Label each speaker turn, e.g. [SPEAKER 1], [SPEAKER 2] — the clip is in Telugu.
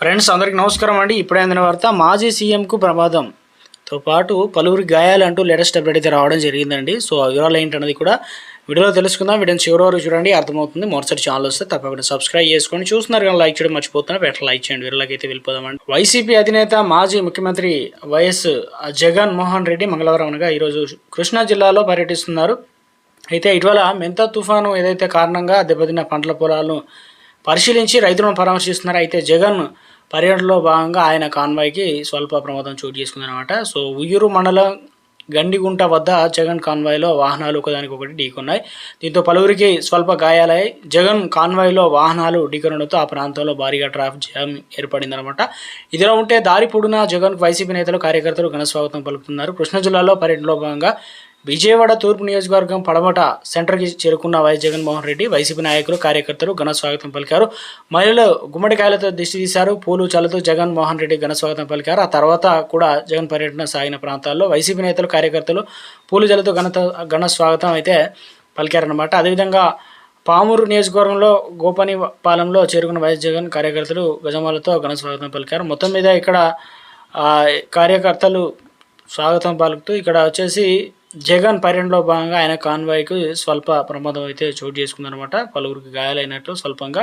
[SPEAKER 1] ఫ్రెండ్స్ అందరికీ నమస్కారం అండి. ఇప్పుడైన వార్త మాజీ సీఎంకు ప్రమాదంతో పాటు పలువురి గాయాలంటూ లేటెస్ట్ అప్డేట్ అయితే రావడం జరిగిందండి. సో ఆ వివరాలు ఏంటన్నది కూడా వీడియోలో తెలుసుకుందాం. వీడియోని చివరి వరకు చూడండి అర్థమవుతుంది. మొదటిసారి ఛానల్ వస్తే తప్పకుండా సబ్స్క్రైబ్ చేసుకొని చూస్తున్నారు కానీ లైక్ చేయడం మర్చిపోతున్నా పెట్ట లైక్ చేయండి. వీళ్ళకి అయితే వెళ్ళిపోదామండి. వైసీపీ అధినేత మాజీ ముఖ్యమంత్రి వైఎస్ జగన్ మోహన్ రెడ్డి మంగళవారం అనగా ఈరోజు కృష్ణా జిల్లాలో పర్యటిస్తున్నారు. అయితే ఇటీవల మెంత తుఫాను ఏదైతే కారణంగా దెబ్బతిన్న పంటల పొలాలను పరిశీలించి రైతులను పరామర్శిస్తున్నారు. అయితే జగన్ పర్యటనలో భాగంగా ఆయన కాన్వాయ్కి స్వల్ప ప్రమాదం చోటు చేసుకుందనమాట సో ఉయ్యూరు మండలం గండిగుంట వద్ద జగన్ కాన్వాయ్లో వాహనాలు ఒకదానికొకటి ఢీకొన్నాయి. దీంతో పలువురికి స్వల్ప గాయాలయ్యాయి జగన్ కాన్వాయ్లో వాహనాలు ఢీకొనడంతో ఆ ప్రాంతంలో భారీగా ట్రాఫిక్ జామ్ ఏర్పడిందనమాట ఇదిలా ఉంటే దారి పొడున జగన్ వైసీపీ నేతలు కార్యకర్తలు ఘన స్వాగతం పలుకుతున్నారు. కృష్ణా జిల్లాలో పర్యటనలో భాగంగా విజయవాడ తూర్పు నియోజకవర్గం పడమట సెంటర్కి చేరుకున్న వైఎస్ జగన్మోహన్ రెడ్డి వైసీపీ నాయకులు కార్యకర్తలు ఘన స్వాగతం పలికారు. మహిళలు గుమ్మడికాయలతో దిష్టి తీశారు. పూలు చల్లతో జగన్మోహన్ రెడ్డి ఘన స్వాగతం పలికారు. ఆ తర్వాత కూడా జగన్ పర్యటన సాగిన ప్రాంతాల్లో వైసీపీ నేతలు కార్యకర్తలు పూలు చల్లుతూ ఘనత ఘన స్వాగతం అయితే పలికారనమాట అదేవిధంగా పామూరు నియోజకవర్గంలో గోపని పాలెంలో చేరుకున్న వైఎస్ జగన్ కార్యకర్తలు గజమాలతో ఘన స్వాగతం పలికారు. మొత్తం మీద ఇక్కడ కార్యకర్తలు స్వాగతం పలుకుతూ ఇక్కడ వచ్చేసి జగన్ పర్యటనలో భాగంగా ఆయన కాన్వాయ్కి స్వల్ప ప్రమాదం అయితే చోటు చేసుకుందనమాట పలువురికి గాయాలైనట్లు స్వల్పంగా